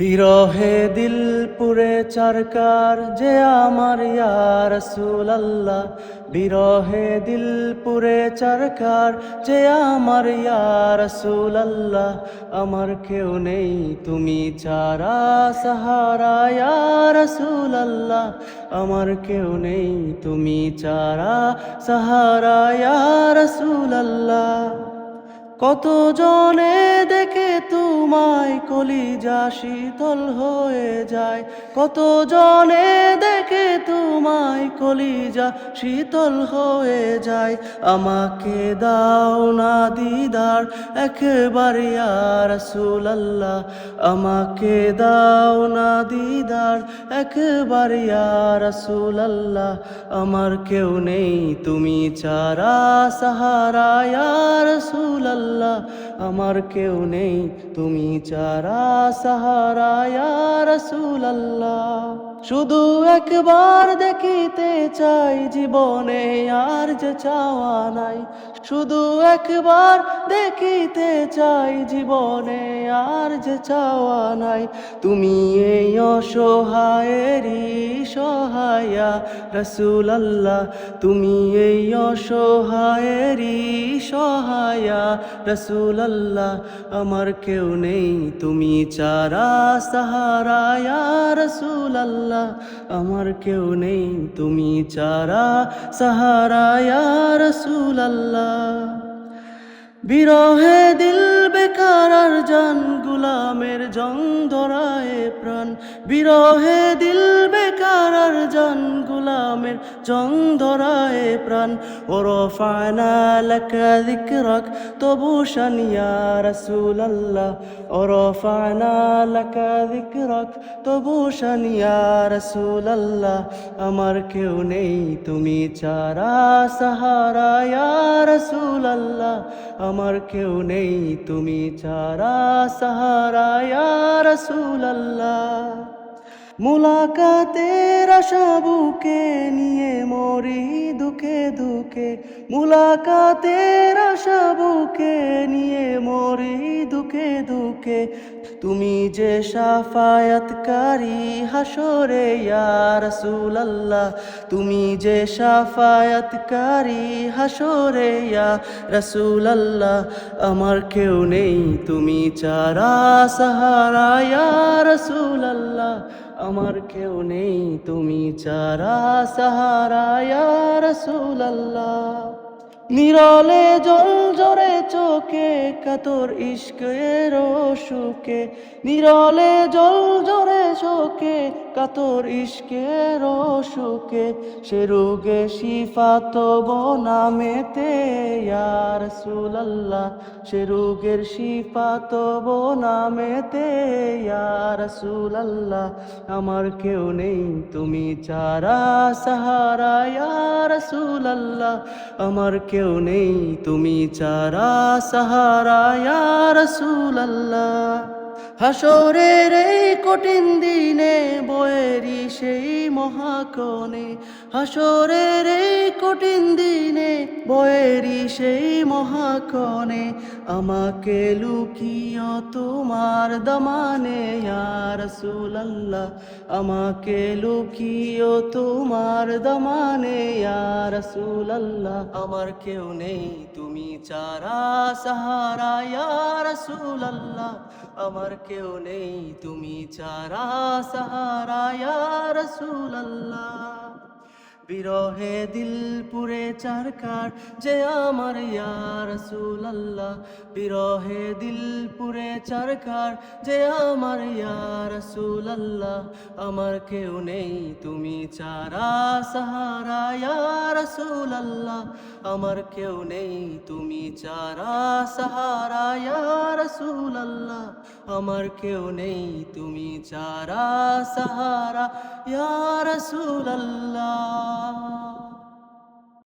বিরহে দিল পুরে চারকার যে আমার ইয়ার আল্লাহ বিরহে দিল পুরে চারকার যে আমার ইয়ার আল্লাহ আমার কেউ নেই, তুমি চারা সাহারা ইয়ার আল্লাহ আমার কেউ নেই, তুমি চারা সাহারা ইয়ার আল্লাহ কত জনে দেখে তোমায় কলিজা শীতল হয়ে যায়? কত জনে দেখে তোমায় কলিজা শীতল হয়ে যায়? আমাকে দাও না দিদার, একবার ইয়ার আল্লাহ আমাকে দাও না দিদার, একবার ইয়ার আল্লাহ আমার কেউ নেই, তুমি চারা সাহারা আর ইয়ার আল্লাহ আমার কেউ নেই। তুমি চারা সাহারা ইয়ার আল্লাহ শুধু একবার দেখিতে চাই জীবনে আর যে চাওয়া নাই। শুধু একবার দেখিতে চাই জীবনে আর যে চাওয়া নাই। তুমি এই অসহায়েরই সহায়া রসুল আল্লাহ তুমি এই অসহায়েরই সহায়া রসুল আল্লাহ আমার কেউ নেই, তুমি চারা সাহারা। রসুল আল্লাহ আমার কেউ নেই তুমি চারা সাহারা রসুল আল্লাহ বিরহে দিল বেকার আর জান গুলামের জং ধরায় প্রাণ। বিরহে দিল বেকার আর জান গুলামের জং ধরায় প্রাণ। ওরফানা লাকা যিকরাক, তবু শানিয়া রাসূল আল্লাহ ওরফানা লাকা যিকরাক, তবু শানিয়া রাসূল আল্লাহ আমার কেউ নেই তুমি চারা সাহারা, ইয়া রাসূল আল্লাহ আমার কেউ নেই তুমি চারা সাহারা আল্লাহ মুলাকাতের আশা বুকে নিয়ে মরি দুঃখে দুঃখে। মুলাকাতের আশা বুকে নিয়ে মরি দুঃখে দুঃখে। তুমি যে সাফায়াতকারী হাসরে ইয়া রাসূলুল্লাহ। তুমি যে সাফায়াতকারী হাসরে ইয়া রাসূলুল্লাহ। আমার কেউ নেই, তুমি চারা সাহারা, ইয়া রাসূলুল্লাহ। আমার কেউ নেই, তুমি চারা সাহারা রসুল আল্লাহ নিরলে জল জরে চোখে, কাতর ইস্কের সুখে নিরলে জল জরে চোখে কাতর ইস্কের সুখে সে রোগে শিফা তব নামেতে ইয়ার সুলাল্লাহ সে রোগের শিফা তব নামেতে ইয়ার সুলাল্লাহ আমার কেউ নেই, তুমি চারা সাহারা ইয়ার সুলাল্লাহ আমার কেউ নেই, তুমি চারা সাহারা ইয়ার সুলাল্লাহ হাসরের এই কঠিন দিনে বয়েরি সেই মহাকনে হাসরের এই কঠিন দিনে বয়েরি সেই মহাকনে আমাকে লুকিও তোমার দমানে ইয়ার সুলাল্লাহ আমাকে লুকিও তোমার দমানে ইয়ার সুলাল্লাহ আমার কেউ নেই, তুমি চারা সাহারা ইয়ার সুলাল্লাহ আমার কেউ নেই, তুমি চারা সাহারা ইয়ার সুলাল্লাহ বিরহে দিল পুরে চারকার যে আমার ইয়ার সুলাল্লাহ বিরহে দিল পুরে চারকার যে আমার ইয়ার সুলাল্লাহ আমার কেউ নেই, তুমি চারা সাহারা ইয়ার সুলাল্লাহ আমার কেউ নেই, তুমি চারা সাহারা ইয়ার সুলাল্লাহ আমার কেউ নেই, তুমি চারা সাহারা ইয়ার সুলাল্লাহ